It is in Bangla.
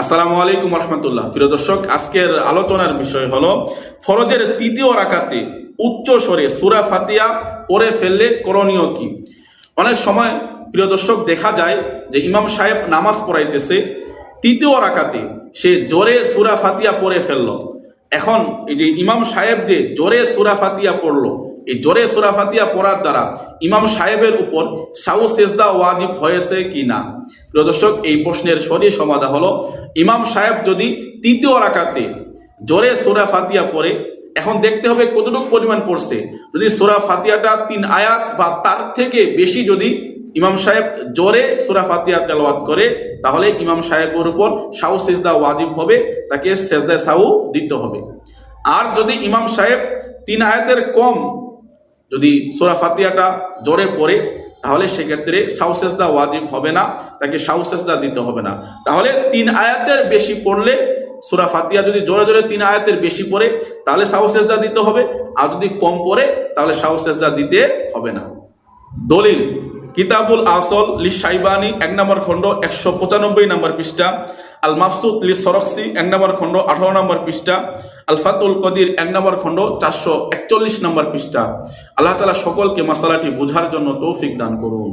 আসসালামু আলাইকুম রহমতুল্লাহ প্রিয় দর্শক, আজকের আলোচনার বিষয় হলো ফরজের তৃতীয় রাকাতে উচ্চ স্বরে সুরা ফাতিয়া পরে ফেললে করণীয় কি? অনেক সময়, প্রিয় দর্শক, দেখা যায় যে ইমাম সাহেব নামাজ পড়াইতেছে, তৃতীয় রাকাতে সে জোরে সুরা ফাতিয়া পরে ফেলল। এখন এই যে ইমাম সাহেব যে জোরে সুরা ফাতিয়া পড়ল এই জোরে সুরা ফাতিয়া পড়ার দ্বারা ইমাম সাহেবের উপর সাউ সেজদা ওয়াজিব হয়েছে কি না? প্রিয় দর্শক, এই প্রশ্নের সরি সমাধান হলো, ইমাম সাহেব যদি তৃতীয় রাকাতে জোরে সুরা ফাতিয়া পড়ে, এখন দেখতে হবে কতটুকু পরিমাণ পড়ছে। যদি সুরা ফাতিয়াটা তিন আয়াত বা তার থেকে বেশি যদি ইমাম সাহেব জোরে সুরা ফাতিয়া তেলাওয়াত করে, তাহলে ইমাম সাহেবের উপর সাউ সেজদা ওয়াজিব হবে, তাকে সেজদায় সাউ দিতে হবে। আর যদি ইমাম সাহেব তিন আয়াতের কম যদি সোরা ফাতিয়াটা জোরে পড়ে, তাহলে সেক্ষেত্রে সাউসেসদা ওয়াজিব হবে না, তাকে সাউসেসদা দিতে হবে না। তাহলে তিন আয়াতের বেশি পড়লে, সুরা ফাতিয়া যদি জোরে জোরে তিন আয়াতের বেশি পড়ে, তাহলে সাউসেসদা দিতে হবে, আর যদি কম পড়ে, তাহলে সাউসেসদা দিতে হবে না। দলিল কিতাবুল আসল লি সাইবানি এক নম্বর খণ্ড, একশো পঁচানব্বই নম্বর পৃষ্ঠা। আল মাফসুদ লি সরক্সি এক নম্বর খণ্ড, আঠারো নম্বর পৃষ্ঠা। আল ফাতুল কদির, এক নম্বর খণ্ড, চারশো একচল্লিশ নম্বর পৃষ্ঠা। আল্লাহ তালা সকলকে মশালাটি বোঝার জন্য তৌফিক দান করুন।